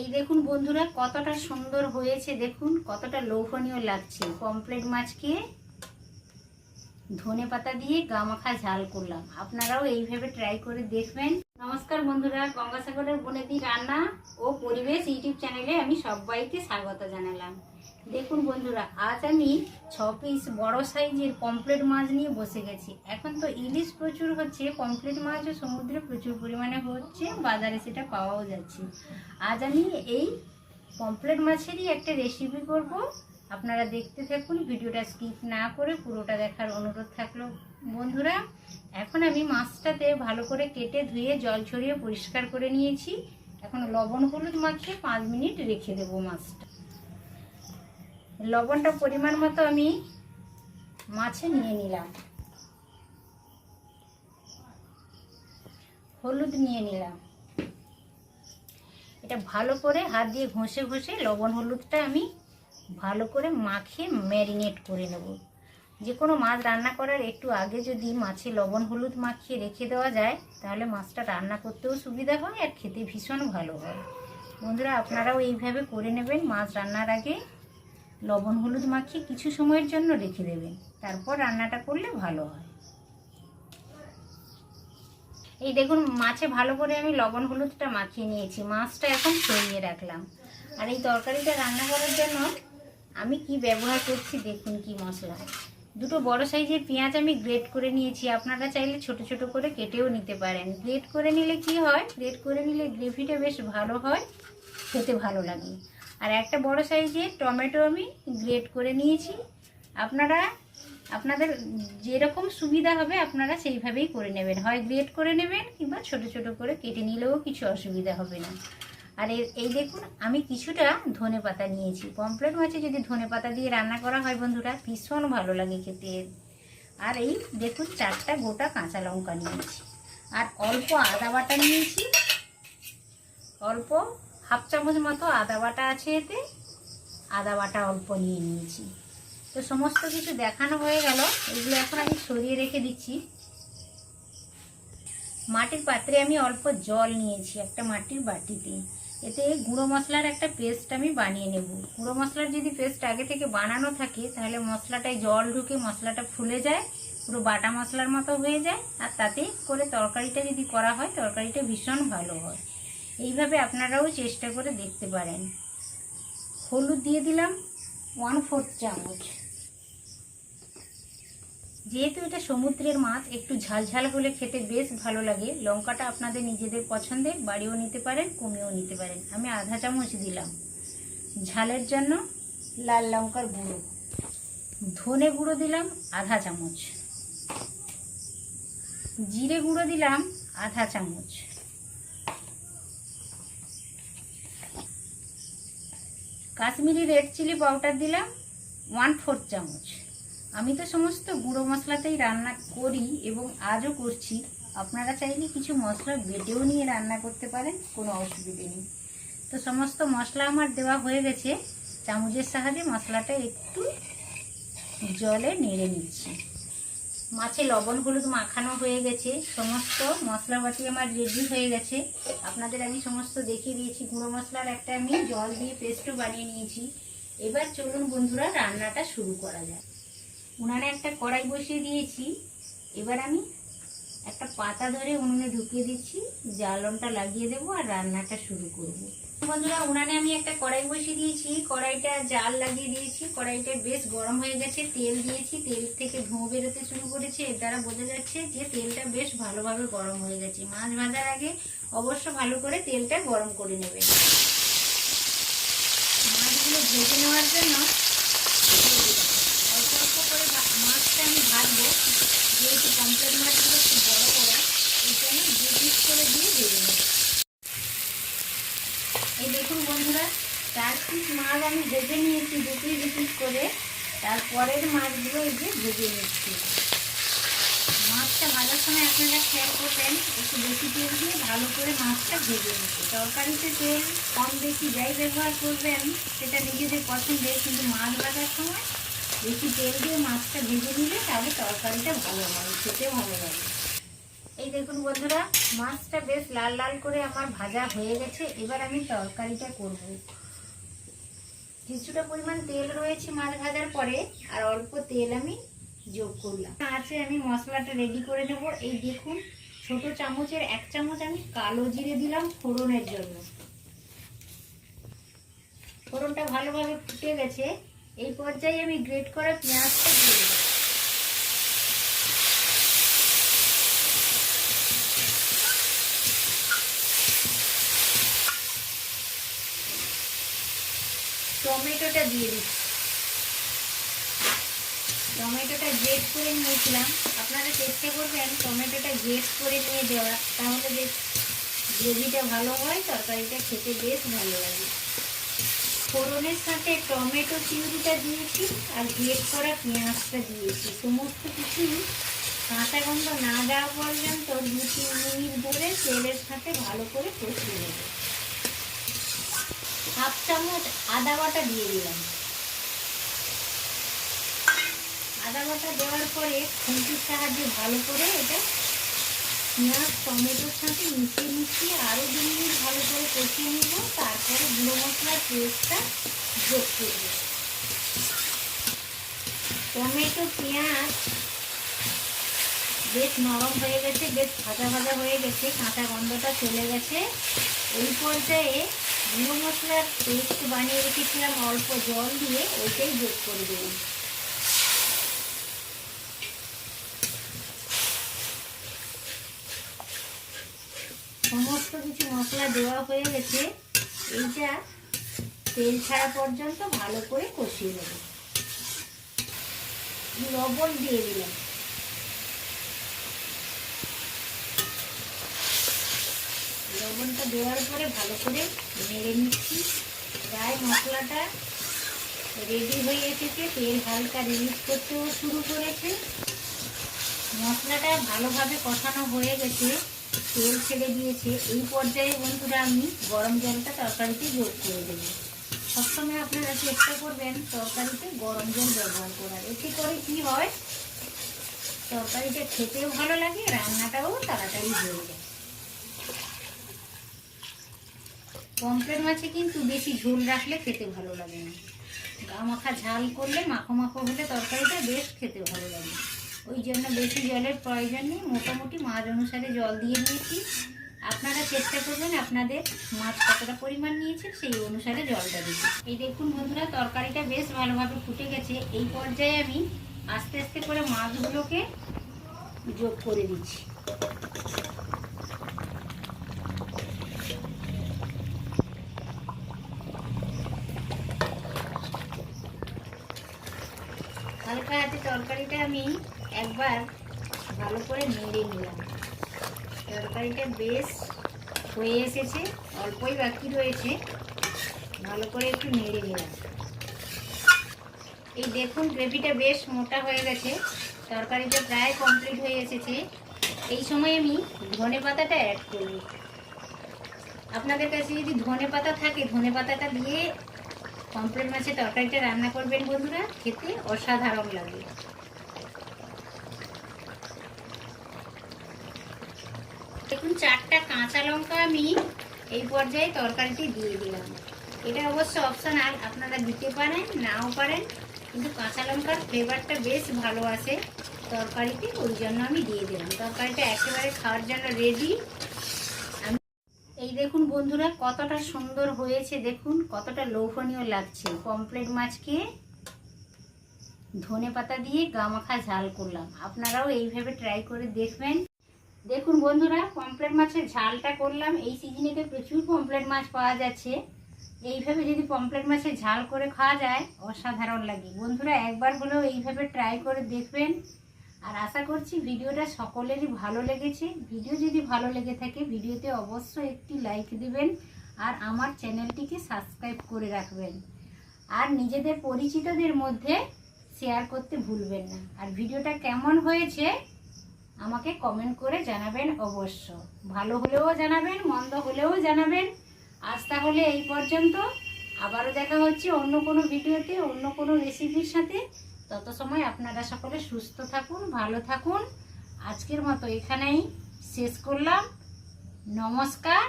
এই দেখুন বন্ধুরা, কতটা সুন্দর হয়েছে দেখুন, কতটা লোভনীয় লাগছে। কমপ্লেট মাছকে ধনে পাতা দিয়ে গামাখা ঝাল করলাম। আপনারাও এইভাবে ট্রাই করে দেখবেন। নমস্কার বন্ধুরা, গঙ্গাসাগরের বনেদি রান্না ও পরিবেশ ইউটিউব চ্যানেলে আমি সবাইকে স্বাগত জানালাম। দেখুন বন্ধুরা, আজ আমি ছ পিস বড় সাইজের পমপ্লেট মাছ নিয়ে বসে গেছি। এখন তো ইলিশ প্রচুর হচ্ছে পমপ্লেট মাছও সমুদ্রে প্রচুর পরিমাণে হচ্ছে, বাজারে সেটা পাওয়াও যাচ্ছে। আজ আমি এই পমপ্লেট মাছেরই একটা রেসিপি করব। আপনারা দেখতে থাকুন, ভিডিওটা স্কিপ না করে পুরোটা দেখার অনুরোধ থাকল। বন্ধুরা, এখন আমি মাছটাতে ভালো করে কেটে ধুয়ে, জল ছড়িয়ে পরিষ্কার করে নিয়েছি। এখন লবণ হলুদ মাখিয়ে পাঁচ মিনিট রেখে দেবো মাছটা। লবণটা পরিমাণ মতো আমি মাছে নিয়ে নিলাম। হলুদ নিয়ে নিলাম। এটা ভালো করে হাত দিয়ে ঘষে ঘষে লবণ হলুদটা আমি ভালো করে মাখিয়ে ম্যারিনেট করে নেব। যে কোনো মাছ রান্না করার একটু আগে যদি মাছে লবণ, হলুদ মাখিয়ে রেখে দেওয়া যায়, তাহলে মাছটা রান্না করতেও সুবিধা হয় আর খেতে ভীষণ ভালো হয়। বন্ধুরা, আপনারাও এইভাবে করে নেবেন। মাছ রান্নার আগে লবণ, হলুদ মাখিয়ে কিছু সময়ের জন্য রেখে দেবেন। তারপর রান্নাটা করলে ভালো হয়। এই দেখুন, মাছে ভালো করে আমি লবণ, হলুদটা মাখিয়ে নিয়েছি। মাছটা এখন সরিয়ে রাখলাম। আর এই তরকারিটা রান্না করার জন্য আমি কি ব্যবহার করছি দেখুন কি মশলা। দুটো বড় সাইজের পেঁয়াজ আমি গ্রেট করে নিয়েছি, আপনারা চাইলে ছোট ছোট করে কেটেও নিতে পারেন। গ্রেট করে নিলে কি হয়? গ্রেট করে নিলে গ্রেভিটা বেশ ভালো হয়, খেতে ভালো লাগে। আর একটা বড় সাইজের টমেটো আমি গ্রেট করে নিয়েছি, আপনারা, আপনাদের যেরকম সুবিধা হবে আপনারা সেইভাবেই করে নেবেন। হয় গ্রেট করে নেবেন কিংবা ছোট ছোট করে কেটে নিলেও কিছু অসুবিধা হবে না। আর এই- দেখুন, আমি কিছুটা ধনে পাতা নিয়েছি। পমপ্লেট মাছে যদি ধনে পাতা দিয়ে রান্না করা হয় বন্ধুরা, ভীষণ ভালো লাগে খেতে। আর এই দেখুন, চারটা গোটা কাঁচা লঙ্কা নিয়েছি। আর অল্প আদা বাটা নিয়েছি। অল্প হাফ চামচ মতো আদা বাটা আছে এতে। আদা বাটা অল্প নিয়ে নিয়েছি। তো সমস্ত কিছু দেখানো হয়ে গেল। এগুলো এখন আমি সরিয়ে রেখে দিচ্ছি। মাটির পাত্রে আমি অল্প জল নিয়েছি একটা মাটির বাটিতে। এতে গুঁড়ো মশলার একটা পেস্ট আমি বানিয়ে নেব। গুঁড়ো মশলার যদি পেস্ট আগে থেকে বানানো থাকে, তাহলে মশলাটায় জল ঢুকে মশলাটা ফুলে যায়, পুরো বাটা মশলার মতো হয়ে যায়, আর তাতে করে তরকারিটা যদি করা হয়, তরকারিটা ভীষণ ভালো হয়। এইভাবে আপনারাও চেষ্টা করে দেখতে পারেন। হলুদ দিয়ে দিলাম ওয়ান ফোর্থ চামচ। যেহেতু এটা সমুদ্রের মাছ, একটু ঝালঝাল হলে খেতে বেশ ভালো লাগে। লঙ্কাটা আপনাদের নিজেদের পছন্দের, বাড়িও নিতে পারেন, কমিয়েও নিতে পারেন। আমি আধা চামচ দিলাম। ঝালের জন্য লাল লঙ্কার গুঁড়ো। ধনে গুঁড়ো দিলাম আধা চামচ। জিরে গুঁড়ো দিলাম আধা চামচ। কাশ্মীরি রেড চিলি পাউডার দিলাম ওয়ান ফোর্থ চামচ। আমি তো সমস্ত গুঁড়ো মশলাতেই রান্না করি এবং আজও করছি। আপনারা চাইলে কিছু মশলা বেটেও নিয়ে রান্না করতে পারেন, কোনো অসুবিধে নেই। তো সমস্ত মশলা আমার দেওয়া হয়ে গেছে। চামচের সাহায্যে মশলাটা একটু জলে নেড়ে নিচ্ছি। মাছে লবণ হলুদ মাখানো হয়ে গেছে। সমস্ত মশলাপাতি আমার রেডি হয়ে গেছে। আপনাদের আমি সমস্ত দেখিয়ে দিয়েছি। গুঁড়ো মশলার একটা আমি জল দিয়ে পেস্টও বানিয়ে নিয়েছি। এবার চলুন বন্ধুরা, রান্নাটা শুরু করা যায় উনানে একটা কড়াই বসিয়ে দিয়েছি। এবার আমি একটা পাতা ধরে উনুনে ঢুকিয়ে দিচ্ছি। জ্বালনটা লাগিয়ে দেবো আর রান্নাটা শুরু করব। বন্ধুরা, উনানে আমি একটা কড়াই বসিয়ে দিয়েছি। কড়াইটা জাল লাগিয়ে দিয়েছি। কড়াইটা বেশ গরম হয়ে গেছে। তেল দিয়েছি। তেল থেকে ধোঁ বেরোতে শুরু করেছে। এর দ্বারা বোঝা যাচ্ছে যে তেলটা বেশ ভালোভাবে গরম হয়ে গেছে। মাছ ভাজার আগে অবশ্য ভালো করে তেলটা গরম করে নেবেন মাছগুলো ভেজে নেওয়ার জন্য অল্প অল্প করে ভা- মাছটা আমি ভাজবো পমপ্লেট মাছগুলো খুব বড় এই জন্য দু পিস করে দিয়ে ভেজে এই দেখুন বন্ধুরা, চার পিস মাছ আমি ভেজে নিয়েছি, দু পিস দু পিস করে। তারপরের মাছগুলো এই যে ভেজে নিচ্ছি। মাছটা ভাজার সময় আপনারা খেয়াল করবেন, একটু বেশি তেল দিয়ে ভালো করে মাছটা ভেজে নিতে। তরকারিতে তেল কম বেশি যাই ব্যবহার করবেন, সেটা নিজেদের পছন্দের, কিন্তু মাছ ভাজার সময় বেশি তেল দিয়ে মাছটা ভেজে নিলে তাহলে তরকারিটা ভালো হয় খেতে ভালো লাগে এই দেখুন বন্ধুরা, মাছটা বেশ লাল লাল করে আমার ভাজা হয়ে গেছে, এবার আমি তরকারিটা করব। কিছুটা পরিমাণ তেল রয়েছে মাছ ভাজার পরে, আর অল্প তেল আমি যোগ করলাম। আছে, আমি মশলাটা রেডি করে নেব। এই দেখুন, ছোট চামচের এক চামচ আমি কালো জিরে দিলাম ফোড়নের জন্য। ফোড়নটা ভালোভাবে ফুটে গেছে। এই পর্যায়ে আমি গ্রেট করা পেঁয়াজটা দিয়ে দেবো। টমেটোটা দিয়ে দিচ্ছি। টমেটোটা গ্রেট করে নিয়েছিলাম। আপনারা চেষ্টা করবেন টমেটোটা গ্রেট করে নিয়ে দেওয়া তাহলে বেশ গ্রেভিটা ভালো হয়, তরকারিটা খেতে বেশ ভালো লাগে। ফোড়নের সাথে টমেটো চিংড়িটা দিয়েছি আর গ্রেট করা পেঁয়াজটা দিয়েছি। সমস্ত কিছুই কাঁচা গন্ধ না দেওয়া পর্যন্ত দু তিন মিনিট ধরে তেলের সাথে ভালো করে কষিয়ে নেব। হাফ চামচ আদা বাটা দিয়ে দিলাম। আদা বাটা দেওয়ার পরে খুন্তির সাহায্যে ভালো করে এটা পেঁয়াজ, টমেটোর সাথে মিশিয়ে মিশিয়ে আরও দু মিনিট ভালো করে কষিয়ে নেব। তারপরে গুঁড়ো মশলার পেস্টটা যোগ করব টমেটো, পেঁয়াজ বেশ নরম হয়ে গেছে, বেশ ভাজা ভাজা হয়ে গেছে, কাঁচা গন্ধটা চলে গেছে। এই পর্যায়ে গুঁড়ো মশলার পেস্ট বানিয়ে রেখেছিলাম অল্প জল দিয়ে, ওইটাই যোগ করে দেবো সমস্ত কিছু মশলা দেওয়া হয়ে গেছে। এইটা তেল ছাড়া পর্যন্ত ভালো করে কষিয়ে নেব। লবণ দিয়ে দিলাম। লবণটা দেওয়ার পরে ভালো করে নেড়ে নিচ্ছি। প্রায় মশলাটা রেডি হয়ে এসেছে। তেল হালকা রিলিজ করতেও শুরু করেছে। মশলাটা ভালোভাবে কষানো হয়ে গেছে। তেল ছেড়ে দিয়েছে। এই পর্যায়ে বন্ধুরা আমি গরম জলটা তরকারিতে যোগ করে দেবো। সবসময় আপনারা চেষ্টা করবেন তরকারিতে গরম জল ব্যবহার করার। এতে করে কি হয়? তরকারিটা খেতেও ভালো লাগে, রান্নাটাও তাড়াতাড়ি হয়ে যায়। পমফ্রেট মাছে কিন্তু বেশি ঝোল রাখলে খেতে ভালো লাগে না। গা মাখা ঝাল করলে মাখো মাখো হলে তরকারিটা বেশ খেতে ভালো লাগে। ওই জন্য বেশি জলের প্রয়োজন নেই। মোটামুটি মাছ অনুসারে জল দিয়ে নিয়েছি আপনারা চেষ্টা করবেন আপনাদের মাছ কতটা পরিমাণ নিয়েছে সেই অনুসারে জলটা দিতে। এই দেখুন বন্ধুরা, তরকারিটা বেশ ভালোভাবে ফুটে গেছে। এই পর্যায়ে আমি আস্তে আস্তে করে মাছগুলোকে যোগ করে দিচ্ছি হালকা হাতে তরকারিটা আমি একবার ভালো করে নেড়ে নিলাম। তরকারিটা বেশ হয়ে এসেছে, অল্পই বাকি রয়েছে। ভালো করে একটু নেড়ে নিলাম। এই দেখুন, গ্রেভিটা বেশ মোটা হয়ে গেছে। তরকারিটা প্রায় কমপ্লিট হয়ে এসেছে। এই সময় আমি ধনে পাতাটা অ্যাড করব। আপনাদের কাছে যদি ধনে পাতা থাকে, ধনে পাতাটা দিয়ে পমফ্রেট মাছের তরকারিটা রান্না করবেন বন্ধুরা, খেতে অসাধারণ লাগে। দেখুন, চারটা কাঁচা লঙ্কা আমি এই পর্যায়ে তরকারিটি দিয়ে দিলাম। এটা অবশ্য অপশনাল আপনারা দিতে পারেন, নাও পারেন, কিন্তু কাঁচা লঙ্কার ফ্লেভারটা বেশ ভালো আসে তরকারিতে, ওই জন্য আমি দিয়ে দিলাম। তরকারিটা একেবারে খাওয়ার জন্য রেডি এই দেখুন বন্ধুরা, কতটা সুন্দর হয়েছে দেখুন, কতটা লোভনীয় লাগছে। পমফ্লেট মাছকে ধনে পাতা দিয়ে গামাখা ঝাল করলাম। আপনারাও এইভাবে ট্রাই করে দেখবেন। দেখুন বন্ধুরা পমফ্লেট মাছের ঝালটা করলাম। এই সিজনেতে প্রচুর পমফ্লেট মাছ পাওয়া যাচ্ছে। এইভাবে যদি পমফ্লেট মাছের ঝাল করে খাওয়া যায়, অসাধারণ লাগে। বন্ধুরা, একবার হলেও এইভাবে ট্রাই করে দেখবেন। আর আশা করছি ভিডিওটা সকলেরই ভালো লেগেছে। ভিডিও যদি ভালো লেগে থাকে, ভিডিওতে অবশ্যই একটি লাইক দিবেন আর আমার চ্যানেলটিকে সাবস্ক্রাইব করে রাখবেন। আর নিজেদের পরিচিতদের মধ্যে শেয়ার করতে ভুলবেন না। আর ভিডিওটা কেমন হয়েছে, আমাকে কমেন্ট করে জানাবেন অবশ্য ভালো হলেও জানাবেন, মন্দ হলেও জানাবেন। আজ তাহলে এই পর্যন্ত। আবারও দেখা হচ্ছে অন্য কোনো ভিডিওতে, অন্য কোনো রেসিপির সাথে। তত সময় আপনারা সকলে সুস্থ থাকুন ভালো থাকুন। আজকের মতো এখানেই শেষ করলাম। নমস্কার।